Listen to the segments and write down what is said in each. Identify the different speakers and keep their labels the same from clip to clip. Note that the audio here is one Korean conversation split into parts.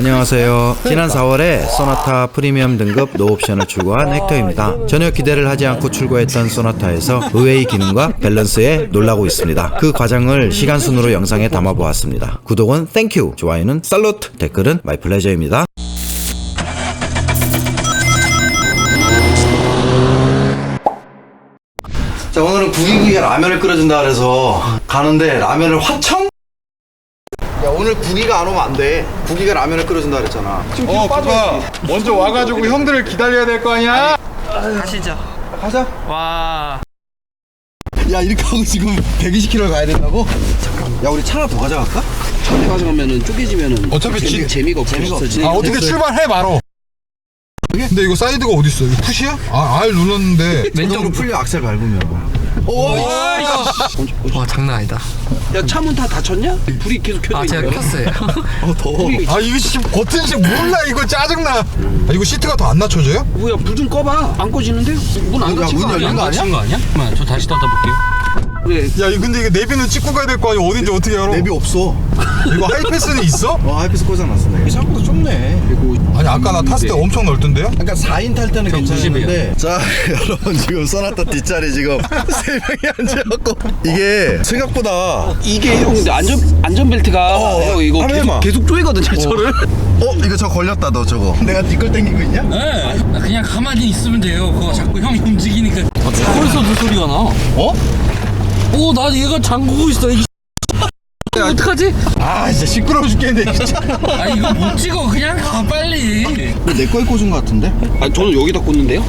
Speaker 1: 안녕하세요. 지난 4월에 소나타 프리미엄 등급 노옵션을 출고한 헥터입니다. 전혀 기대를 하지 않고 출고했던 소나타에서 의외의 기능과 밸런스에 놀라고 있습니다. 그 과정을 시간순으로 영상에 담아보았습니다. 구독은 땡큐, 좋아요는 살루트, 댓글은 마이 플레저입니다. 자 오늘은 구기구이가 라면을 끓여준다 그래서 가는데 라면을 화청? 야 오늘 구기가 안 오면 안 돼. 구기가 라면을 끓여준다 그랬잖아. 지금
Speaker 2: 어, 그봐 먼저 와가지고 형들을 기다려야 될 거 아니야?
Speaker 3: 가시죠.
Speaker 1: 가자.
Speaker 3: 와.
Speaker 1: 야 이렇게 하고 지금 120km 가야 된다고? 야 우리 차 하나 더 가져갈까?
Speaker 4: 처음에 가져가면은 쪼개지면은
Speaker 2: 어차피
Speaker 4: 재미,
Speaker 2: 지-
Speaker 4: 재미가 없어.
Speaker 1: 재미가 없지.
Speaker 4: 진행이
Speaker 2: 아 어떻게. 출발해 바로 근데 이거 사이드가 어딨어? 이거 푸시야? 아 R 눌렀는데
Speaker 1: 왼쪽으로 풀려 악셀 밟으면. 오.
Speaker 3: 와 장난 아니다.
Speaker 4: 야 차문 다 닫혔냐? 불이 계속 켜져
Speaker 3: 아 제가
Speaker 4: 있네.
Speaker 3: 켰어요.
Speaker 1: 어 더워.
Speaker 2: 아 이거 지금 버튼식 몰라 이거 짜증나 아 이거 시트가 더 안 낮춰져요?
Speaker 4: 뭐야 불 좀 꺼봐. 안 꺼지는데? 문안
Speaker 1: 야,
Speaker 4: 닫힌 문거
Speaker 1: 열린
Speaker 4: 아니야?
Speaker 1: 거 아니야?
Speaker 3: 거 아니야? 잠깐만 저 다시 닫아볼게요.
Speaker 4: 왜?
Speaker 2: 야 이거 근데 이거 내비는 찍고 가야 될 거 아니야 어딘지 어떻게 알아?
Speaker 1: 내비 없어.
Speaker 2: 이거 하이패스는 있어?
Speaker 1: 어 하이패스 고장났어. 내가. 생각보다 좁네.
Speaker 4: 그리고
Speaker 2: 아니 아까 나 탔을 때 엄청 넓던데요?
Speaker 1: 그러니까 4인 탈 때는 괜찮은데
Speaker 3: 90이에요.
Speaker 1: 자 여러분 지금 소나타 뒷자리 지금 3명이 앉아갖고 이게 생각보다
Speaker 4: 이게 형 근데 안전 안전벨트가
Speaker 1: 어,
Speaker 4: 형 이거
Speaker 1: 한번
Speaker 4: 계속,
Speaker 1: 해봐.
Speaker 4: 계속 쪼이거든요 저를.
Speaker 1: 어 이거 저 걸렸다 너 저거 내가 뒷걸 땡기고 있냐?
Speaker 3: 네. 그냥 가만히 있으면 돼요. 그거 자꾸 형이 움직이니까. 벌써도 소리가 나.
Speaker 1: 어?
Speaker 3: 오, 나 얘가 잠그고 있어. 이 어떡하지?
Speaker 1: 아 진짜 시끄러워 죽겠네 진짜
Speaker 3: 아 이거 못 찍어. 그냥 가 빨리.
Speaker 1: 내 거에 꽂은 거 같은데?
Speaker 4: 아 저는 여기다 꽂는데요.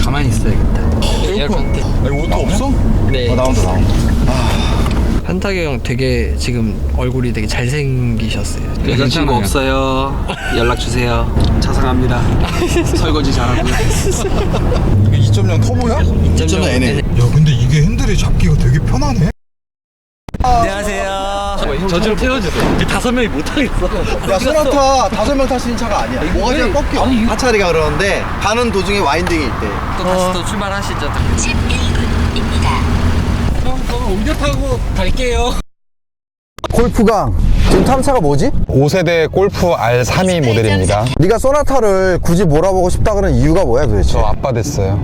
Speaker 3: 가만히 있어야겠다. 에어컨 때.
Speaker 2: 아 오토 없어?
Speaker 3: 네.
Speaker 1: 어 나온다 나온다
Speaker 3: 한탁이 형 되게 지금 얼굴이 되게 잘생기셨어요.
Speaker 4: 여자친구 없어요. 연락 주세요. 자상합니다. 설거지 잘하고요.
Speaker 2: 2.0 터보야? 야
Speaker 1: 점점 애네
Speaker 2: 근데 이게 핸들이 잡기가 되게 편하네
Speaker 3: 저 좀 태워주세요. 다섯 명이 못 하겠어.
Speaker 1: 야 소나타 다섯 명 탈 수 있는 차가 아니야 뭐가 제일 꺾여 하차리가 그러는데 가는 도중에 와인딩이 있대
Speaker 3: 또 다시 또 출발하시죠. 11분입니다. 형, 저는 옮겨 타고 갈게요.
Speaker 5: 골프강 지금 타는 차가 뭐지?
Speaker 2: 5세대 골프 R32 모델입니다.
Speaker 5: 네가 소나타를 굳이 몰아보고 싶다 그런 이유가 뭐야 도대체?
Speaker 2: 저 아빠 됐어요.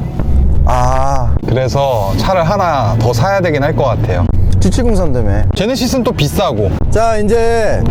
Speaker 5: 아.
Speaker 2: 그래서 차를 하나 더 사야 되긴 할 것 같아요.
Speaker 5: 주치공산다며
Speaker 2: 제네시스는 또 비싸고.
Speaker 5: 자 이제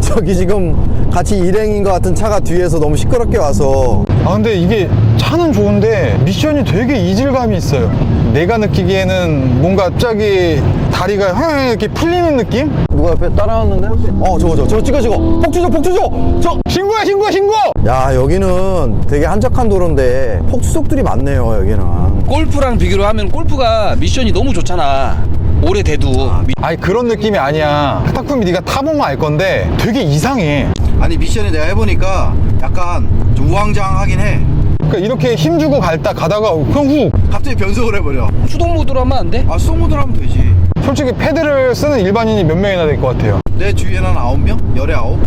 Speaker 5: 저기 지금 같이 일행인 것 같은 차가 뒤에서 너무 시끄럽게 와서.
Speaker 2: 아 근데 이게 차는 좋은데 미션이 되게 이질감이 있어요 내가 느끼기에는 뭔가 갑자기 다리가 휘 이렇게 풀리는 느낌?
Speaker 5: 누가 옆에 따라왔는데? 어 저거 저거 저거 찍어 찍어 폭주죠 폭주죠 저!
Speaker 2: 신고야 신고 신고!
Speaker 5: 야 여기는 되게 한적한 도로인데 폭주족들이 많네요 여기는
Speaker 4: 골프랑 비교를 하면 골프가 미션이 너무 좋잖아. 오래돼도 미-
Speaker 2: 아니 그런 느낌이 아니야 타쿠미 네가 타보면 알 건데 되게 이상해
Speaker 1: 아니 미션이 내가 해보니까 약간 좀 우왕좌왕하긴 해
Speaker 2: 그러니까 이렇게 힘주고 갈다 가다가 그냥 후
Speaker 1: 갑자기 변속을 해버려
Speaker 4: 수동 모드로 하면 안 돼?
Speaker 1: 아 수동 모드로 하면 되지
Speaker 2: 솔직히 패드를 쓰는 일반인이 몇 명이나 될 것 같아요
Speaker 1: 내 주위에는 한 9명? 열에 9?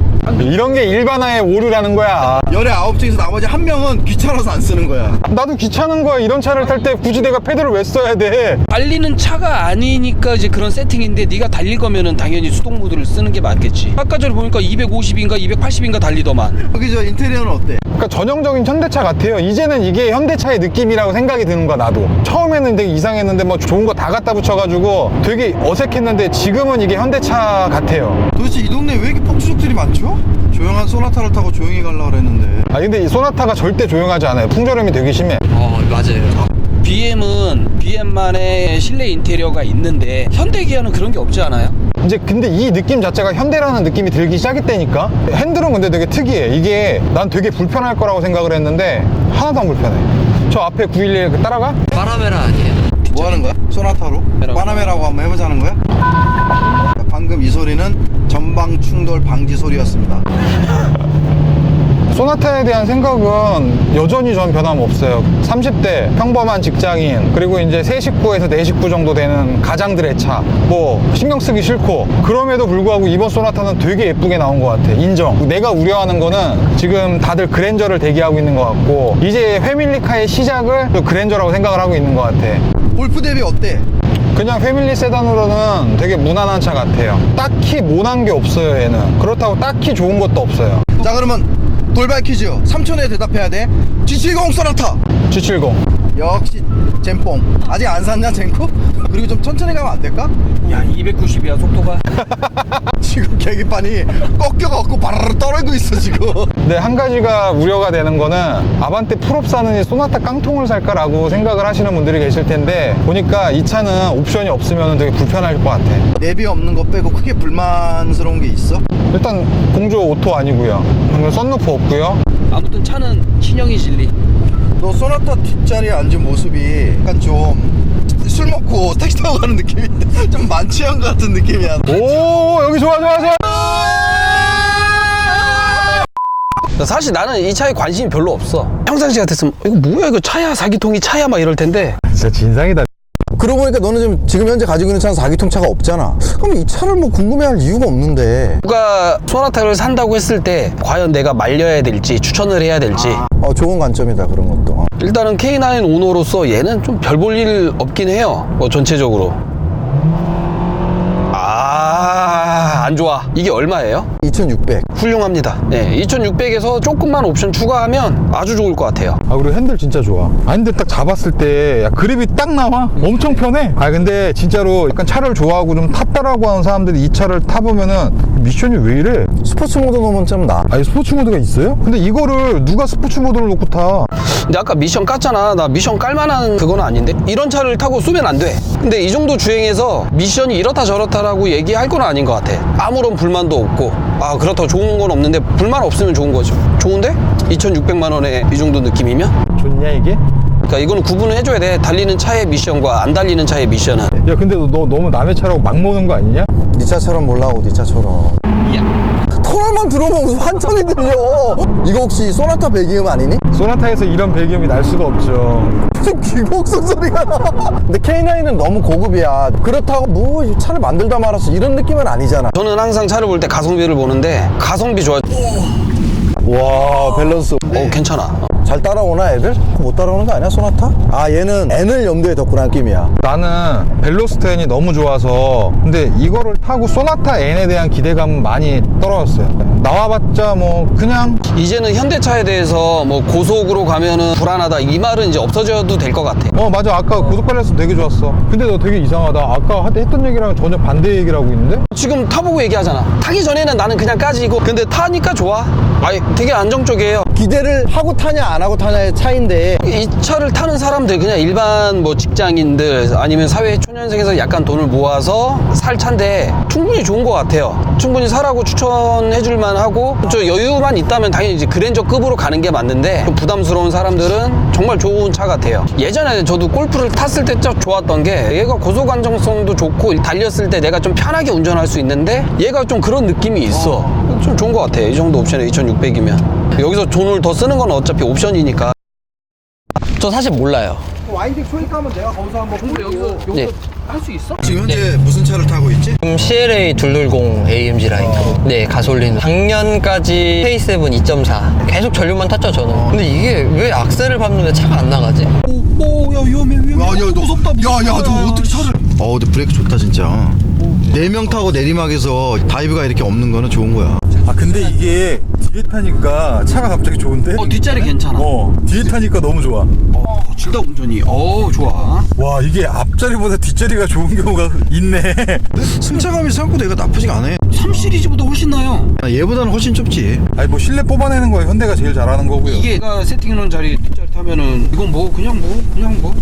Speaker 2: 이런 게 일반화의 오류라는 거야
Speaker 1: 열에 9 중에서 나머지 한 명은 귀찮아서 안 쓰는 거야
Speaker 2: 나도 귀찮은 거야 이런 차를 탈 때 굳이 내가 패드를 왜 써야 돼
Speaker 4: 달리는 차가 아니니까 이제 그런 세팅인데 네가 달릴 거면은 당연히 수동 모드를 쓰는 게 맞겠지. 아까 전에 보니까 250인가 280인가 달리더만.
Speaker 1: 여기 저 인테리어는 어때?
Speaker 2: 그러니까 전형적인 현대차 같아요. 이제는 이게 현대차의 느낌이라고 생각이 드는 거야 나도. 처음에는 되게 이상했는데 뭐 좋은 거 다 갖다 붙여가지고 되게 어색했는데 지금은 이게 현대차 같아요.
Speaker 1: 도대체 이 동네 왜 이렇게 폭주족들이 많죠? 조용한 소나타를 타고 조용히 가려고 그랬는데
Speaker 2: 아 근데 이 소나타가 절대 조용하지 않아요. 풍절음이 되게 심해.
Speaker 3: 어 맞아요.
Speaker 4: BM은 BM만의 실내 인테리어가 있는데 현대 기아는 그런 게 없지 않아요?
Speaker 2: 이제 근데 이 느낌 자체가 현대라는 느낌이 들기 시작했다니까. 핸들은 근데 되게 특이해. 이게 난 되게 불편할 거라고 생각을 했는데 하나도 안 불편해. 저 앞에 911그 따라가?
Speaker 3: 파라메라 아니에요?
Speaker 1: 뭐 하는 거야? 소나타로?
Speaker 4: 메라고.
Speaker 1: 바나메라고 한번 해보자는 거야? 방금 이 소리는 전방 충돌 방지 소리였습니다
Speaker 2: 소나타에 대한 생각은 여전히 전 변함없어요. 30대 평범한 직장인 그리고 이제 세 식구에서 네 식구 정도 되는 가장들의 차 뭐 신경 쓰기 싫고 그럼에도 불구하고 이번 소나타는 되게 예쁘게 나온 것 같아 인정 내가 우려하는 거는 지금 다들 그랜저를 대기하고 있는 것 같고 이제 패밀리카의 시작을 또 그랜저라고 생각을 하고 있는 것 같아
Speaker 1: 골프 대비 어때?
Speaker 2: 그냥 패밀리 세단으로는 되게 무난한 차 같아요. 딱히 모난 게 없어요, 얘는. 그렇다고 딱히 좋은 것도 없어요.
Speaker 1: 자 그러면 돌발 퀴즈 3초내에 대답해야 돼 G70 소나타
Speaker 2: G70.
Speaker 1: 역시 젠뽕 아직 안 샀냐 젠코? 그리고 좀 천천히 가면 안 될까?
Speaker 4: 야 290이야 속도가
Speaker 1: 지금 계기판이 꺾여갖고 바르르 떨어지고 있어 지금
Speaker 2: 근데 한 가지가 우려가 되는 거는 아반떼 풀업 사느니 소나타 깡통을 살까라고 생각을 하시는 분들이 계실 텐데 보니까 이 차는 옵션이 없으면 되게 불편할 것 같아.
Speaker 1: 내비 없는 거 빼고 크게 불만스러운 게 있어?
Speaker 2: 일단 공조 오토 아니고요. 썬루프 없고요.
Speaker 4: 아무튼 차는 신형이 진리
Speaker 1: 너 소나타 뒷자리에 앉은 모습이 약간 좀 술 먹고 택시 타고 가는 느낌인데 좀 만취한 것 같은 느낌이야
Speaker 2: 오 여기 좋아 좋아 좋아.
Speaker 4: 사실 나는 이 차에 관심이 별로 없어 평상시 같았으면 이거 뭐야 이거 차야 사기통이 차야 막 이럴 텐데
Speaker 2: 진짜 진상이다.
Speaker 1: 그러고 보니까 너는 지금, 지금 현재 가지고 있는 차는 4기통 차가 없잖아. 그럼 이 차를 뭐 궁금해할 이유가 없는데.
Speaker 4: 누가 소나타를 산다고 했을 때 과연 내가 말려야 될지 추천을 해야 될지.
Speaker 1: 어, 좋은 관점이다 그런 것도.
Speaker 4: 일단은 K9 오너로서 얘는 좀 별 볼 일 없긴 해요. 뭐 전체적으로 아 안 좋아 이게 얼마예요?
Speaker 1: 2600
Speaker 4: 훌륭합니다 네 2600에서 조금만 옵션 추가하면 아주 좋을 것 같아요
Speaker 2: 아 그리고 핸들 진짜 좋아. 아 근데 딱 잡았을 때 야, 그립이 딱 나와. 엄청 편해. 아 근데 진짜로 약간 차를 좋아하고 좀 탔다라고 하는 사람들이 이 차를 타보면은 미션이 왜 이래?
Speaker 1: 스포츠 모드 넣으면 좀 나.
Speaker 2: 아니 스포츠 모드가 있어요? 근데 이거를 누가 스포츠 모드를 놓고 타?
Speaker 4: 근데 아까 미션 깠잖아 나 미션 깔만한 그건 아닌데 이런 차를 타고 쏘면 안돼 근데 이 정도 주행해서 미션이 이렇다 저렇다라고 얘기할 건 아닌 것 같아 아무런 불만도 없고 아 그렇다고 좋은 건 없는데 불만 없으면 좋은 거죠 좋은데? 2600만 원에 이 정도 느낌이면?
Speaker 2: 좋냐 이게?
Speaker 4: 그러니까 이거는 구분을 해줘야 돼. 달리는 차의 미션과 안 달리는 차의 미션은.
Speaker 2: 야 근데 너, 너 너무 남의 차라고 막 모는 거 아니냐?
Speaker 1: 네 차처럼 몰라오 네 차처럼. 터널만 들어보면 무슨 환청이 들려. 이거 혹시 소나타 배기음 아니니?
Speaker 2: 소나타에서 이런 배기음이 날 수가 없죠.
Speaker 1: 무슨 기곡성 소리가 나. 근데 K9은 너무 고급이야. 그렇다고 뭐이 차를 만들다 말았어 이런 느낌은 아니잖아.
Speaker 4: 저는 항상 차를 볼 때 가성비를 보는데 가성비 좋아
Speaker 1: 와 밸런스
Speaker 4: 어 괜찮아 어.
Speaker 1: 잘 따라오나 애들? 못 따라오는 거 아니야 소나타? 아 얘는 N을 염두에 뒀구나 느낌이야
Speaker 2: 나는 벨로스텐이 너무 좋아서 근데 이거를 타고 소나타 N에 대한 기대감은 많이 떨어졌어요. 나와봤자 뭐 그냥
Speaker 4: 이제는 현대차에 대해서 뭐 고속으로 가면은 불안하다 이 말은 이제 없어져도 될 것 같아
Speaker 2: 어 맞아 아까 고속 밸런스 되게 좋았어. 근데 너 되게 이상하다. 아까 했던 얘기랑 전혀 반대 얘기를 하고 있는데?
Speaker 4: 지금 타보고 얘기하잖아 타기 전에는 나는 그냥 까지고 근데 타니까 좋아 아니 되게 안정적이에요.
Speaker 1: 기대를 하고 타냐 안 하고 타냐의 차인데.
Speaker 4: 이 차를 타는 사람들 그냥 일반 뭐 직장인들 아니면 사회 초년생에서 약간 돈을 모아서 살 차인데 충분히 좋은 것 같아요. 충분히 사라고 추천해 줄 만 하고 저 여유만 있다면 당연히 이제 그랜저급으로 가는 게 맞는데 좀 부담스러운 사람들은 정말 좋은 차 같아요. 예전에 저도 골프를 탔을 때좀 좋았던 게 얘가 고속 안정성도 좋고 달렸을 때 내가 좀 편하게 운전할 수 있는데 얘가 좀 그런 느낌이 있어 좀 좋은 것 같아 이 정도 옵션에 2600이면. 여기서 돈을 더 쓰는 건 어차피 옵션이니까. 저 사실 몰라요.
Speaker 1: 와인딩 초이카 하면 내가 거기서 한번
Speaker 4: 여기서
Speaker 6: 네.
Speaker 4: 할 수 있어?
Speaker 1: 지금 현재 무슨 차를 타고 있지?
Speaker 6: 지금 CLA 220 AMG 라인. 네 가솔린. 작년까지 K7 2.4 계속 전류만 탔죠 저는. 근데 이게 왜 악셀을 밟는데 차가 안 나가지?
Speaker 4: 오야 위험해 위험해.
Speaker 1: 야야 너 무섭다 야야 너 어떻게 차를
Speaker 7: 어 근데 브레이크 좋다 진짜. 네 명 타고 내리막에서 다이브가 이렇게 없는 거는 좋은 거야
Speaker 2: 아 근데 이게 뒤에 타니까 차가 갑자기 좋은데?
Speaker 4: 어 뒷자리 괜찮아
Speaker 2: 어 뒤에 타니까 너무 좋아.
Speaker 4: 질다 운전이 어 좋아
Speaker 2: 와 이게 앞자리보다 뒷자리가 좋은 경우가 있네.
Speaker 7: 승차감이 생각보다 얘가 나쁘지가 않아
Speaker 4: 3 시리즈보다 훨씬 나요
Speaker 7: 얘보다는 훨씬 좁지
Speaker 2: 아니 뭐 실내 뽑아내는 거 현대가 제일 잘하는 거고요.
Speaker 4: 이게 가 세팅해놓은 자리 뒷자리 타면은 이건 뭐 그냥 뭐 그냥 뭐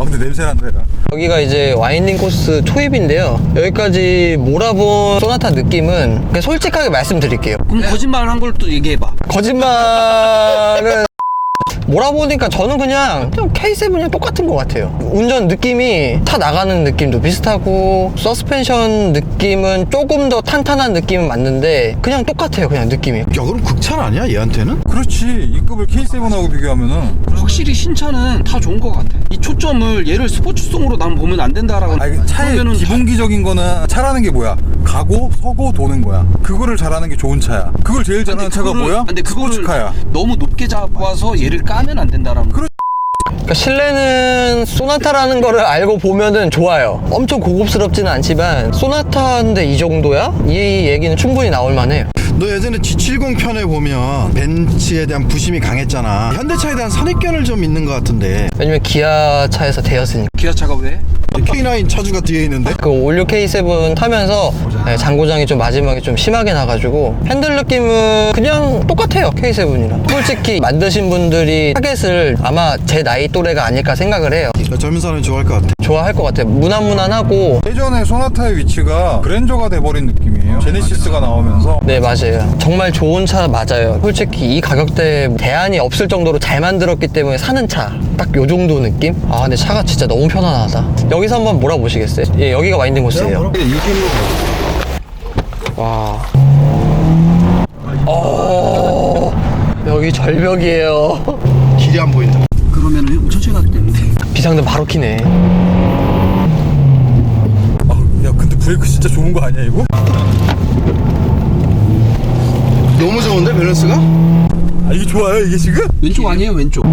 Speaker 2: 아 근데 냄새 난다 얘가.
Speaker 6: 여기가 이제 와인딩 코스 초입인데요 여기까지 몰아본 소나타 느낌은 그냥 솔직하게 말씀드릴게요
Speaker 4: 그럼 거짓말 한걸 또 얘기해봐
Speaker 6: 거짓말은 몰아보니까 저는 그냥 그냥 K7이랑 똑같은 것 같아요. 운전 느낌이 타 나가는 느낌도 비슷하고 서스펜션 느낌은 조금 더 탄탄한 느낌은 맞는데 그냥 똑같아요. 그냥 느낌이.
Speaker 7: 야 그럼 극찬 아니야 얘한테는?
Speaker 2: 그렇지 이 급을 K7하고 비교하면은
Speaker 4: 확실히 신차는 다 좋은 것 같아 이 초점을 얘를 스포츠성으로 난 보면 안 된다라고
Speaker 2: 아니 차의
Speaker 4: 그러면은
Speaker 2: 기본기적인 거는 차라는 게 뭐야? 가고 서고 도는 거야. 그거를 잘하는 게 좋은 차야. 그걸 제일 잘하는 차가
Speaker 4: 그거를-
Speaker 2: 뭐야?
Speaker 4: 근데 그거를
Speaker 2: 스포츠카야.
Speaker 4: 너무 높게 잡아서 얘를 까면 안 된다라는
Speaker 2: 그렇-
Speaker 6: 그러니까 실내는 소나타라는 거를 알고 보면은 좋아요. 엄청 고급스럽지는 않지만 소나타인데 이 정도야? 이 얘기는 충분히 나올 만해요.
Speaker 1: 너 예전에 G70 편에 보면 벤츠에 대한 부심이 강했잖아. 현대차에 대한 선입견을 좀 있는 것 같은데.
Speaker 6: 왜냐면 기아 차에서 대였으니까.
Speaker 4: 기아차가 왜?
Speaker 1: K9 차주가 뒤에 있는데.
Speaker 6: 그 올류 K7 타면서 네, 장고장이 좀 마지막에 좀 심하게 나가지고 핸들 느낌은 그냥 똑같아요 K7이랑 솔직히 만드신 분들이 타겟을 아마 제 나이 또래가 아닐까 생각을 해요
Speaker 1: 젊은 사람이 좋아할 것 같아.
Speaker 6: 좋아할 것 같아요 무난무난하고
Speaker 2: 예전에 소나타의 위치가 그랜저가 돼버린 느낌이에요. 제네시스가 나오면서
Speaker 6: 네 맞아요 정말 좋은 차 맞아요 솔직히 이 가격대에 대안이 없을 정도로 잘 만들었기 때문에 사는 차 딱 요 정도 느낌? 아 근데 차가 진짜 너무 편안하다 여기서 한번 몰아보시겠어요? 예 여기가 와인딩 코스예요 와. 어, 여기 절벽이에요.
Speaker 1: 길이 안 보인다.
Speaker 4: 그러면은.
Speaker 6: 비상등 바로 키네.
Speaker 2: 야 근데 브레이크 진짜 좋은 거 아니야 이거?
Speaker 1: 너무 좋은데 밸런스가?
Speaker 2: 아 이게 좋아요 이게 지금?
Speaker 4: 왼쪽 아니에요, 왼쪽.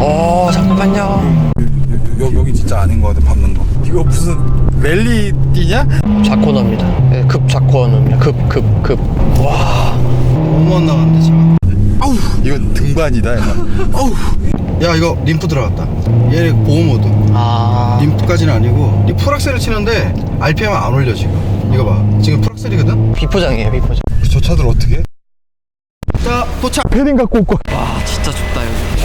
Speaker 6: 어, 잠깐만요.
Speaker 2: 여, 여기 진짜 아닌 거 같아 밟는 거 이거 무슨 랠리 뛰냐?
Speaker 6: 좌코너입니다. 네, 급 좌코너입니다. 급, 급, 급. 와.
Speaker 1: 너무 안 나갔는데 차가.
Speaker 2: 아우 이건 등반이다 약간
Speaker 1: 어우. 야 이거 림프 들어갔다. 얘 보호 모드.
Speaker 6: 아.
Speaker 1: 림프까지는 아니고 이 풀악셀을 치는데 RPM 안 올려 지금. 이거 봐. 지금 풀악셀이거든.
Speaker 6: 비포장이에요, 비포장.
Speaker 2: 저 차들 어떻게 해?
Speaker 1: 자 도착.
Speaker 2: 패딩 갖고 올거
Speaker 6: 아, 진짜 춥다, 여기.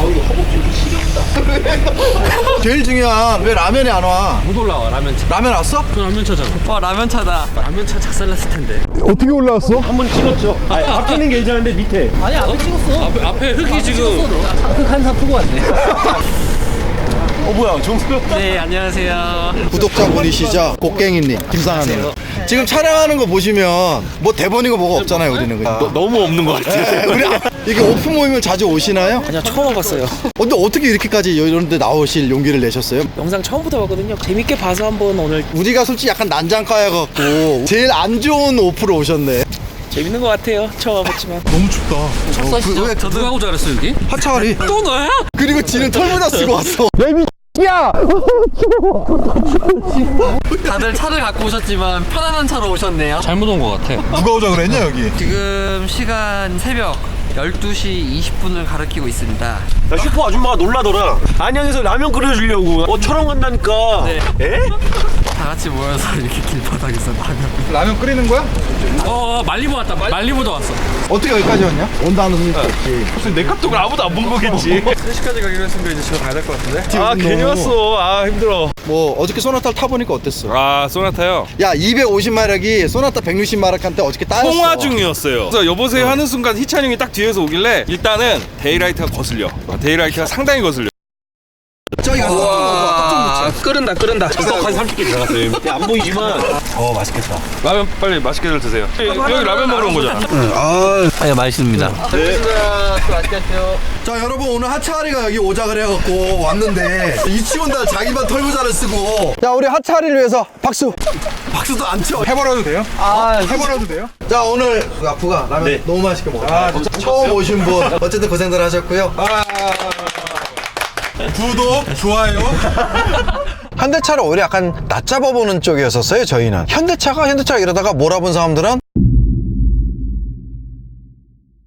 Speaker 1: 제일 중요한 왜 라면이 안 와?
Speaker 3: 못 올라와 라면 차.
Speaker 1: 라면 왔어?
Speaker 3: 그 라면 차잖아.
Speaker 6: 와, 라면 차다.
Speaker 3: 라면 차 작살났을 텐데.
Speaker 2: 어떻게 올라왔어?
Speaker 3: 한 번 찍었죠. 아니, 앞에는 괜찮은데 밑에. 아니 앞에 찍었어. 앞에, 앞에 흙이 지금. 흙한사 푸고 왔네. 어 뭐야 정수? 네 안녕하세요.
Speaker 1: 구독자분이시죠? 곡괭이님, 김상하님. 지금 촬영하는 거 보시면 뭐 대본이고 뭐가 없잖아요, 우리는. 그냥.
Speaker 3: 너무 없는 것 같아.
Speaker 1: 네, 우리 아- 이게 오픈 모임을 자주 오시나요?
Speaker 8: 그냥 처음 와봤어요.
Speaker 1: 근데 어떻게 이렇게까지 이런 데 나오실 용기를 내셨어요?
Speaker 8: 영상 처음부터 봤거든요. 재밌게 봐서 한번 오늘
Speaker 1: 우리가 솔직히 약간 난장가여갖고 제일 안 좋은 오프로 오셨네.
Speaker 8: 재밌는 것 같아요. 처음 와봤지만.
Speaker 2: 너무 춥다
Speaker 8: 첫사시죠?
Speaker 1: 왜-
Speaker 8: 저
Speaker 3: 누가 하고 잘했어 여기?
Speaker 1: 하차리.
Speaker 8: 또 너야?
Speaker 1: 그리고 지는 털모자 쓰고 왔어.
Speaker 9: 다들 차를 갖고 오셨지만 편안한 차로 오셨네요.
Speaker 3: 잘못 온 것 같아.
Speaker 2: 누가 오자 그랬냐 여기
Speaker 9: 지금 시간 새벽 12시 20분을 가리키고 있습니다.
Speaker 10: 야, 슈퍼 아줌마가 놀라더라. 안양에서 라면 끓여주려고. 어, 촬영 간다니까.
Speaker 9: 네.
Speaker 10: 에?
Speaker 9: 다 같이 모여서 이렇게 길바닥에서 라면.
Speaker 2: 라면 끓이는 거야?
Speaker 3: 어, 어 말리부 왔다. 말, 말리부도 왔어.
Speaker 1: 어떻게 여기까지 왔냐? 온다는 소리 없지.
Speaker 10: 무슨 내 카톡을 아무도 안 본 거겠지.
Speaker 2: 3시까지 가기로 했으니까 이제 집에 가야 될 것 같은데
Speaker 10: 아, 괜히 왔어. 아, 힘들어.
Speaker 1: 뭐 어저께 소나타를 타보니까 어땠어?
Speaker 10: 아, 소나타요?
Speaker 1: 야 250마력이 소나타 160마력한테 어저께 따였어.
Speaker 10: 통화 중이었어요. 그래서 여보세요 하는 순간 희찬 형이 딱 뒤에서 오길래 일단은 데이라이트가 거슬려. 아, 데이라이트가 상당히 거슬려.
Speaker 1: 저기 가서
Speaker 8: 아, 끓는다, 끓는다.
Speaker 10: 떡 한 30개 들어갔어요. 야, 안 보이지만. 어, 맛있겠다. 라면 빨리 맛있게들 드세요. 여기, 여기 라면 먹으러 온 거잖아.
Speaker 1: 아,
Speaker 9: 아, 맛있습니다.
Speaker 1: 자 여러분 오늘 하차하리가 여기 오자 그래갖고 왔는데 이치원달 자기만 털모자를 쓰고 자 우리 하차하리를 위해서 박수 박수도 안 쳐.
Speaker 2: 해버려도 돼요? 아 해버려도 돼요?
Speaker 1: 자 오늘 아프가 라면 너무 맛있게 먹었어요 처음 오신 분 어쨌든 고생들 하셨고요
Speaker 2: 구독 좋아요
Speaker 6: 현대차를 오히려 약간 낮잡아 보는 쪽이었었어요, 저희는. 현대차가 현대차가 이러다가 몰아본 사람들은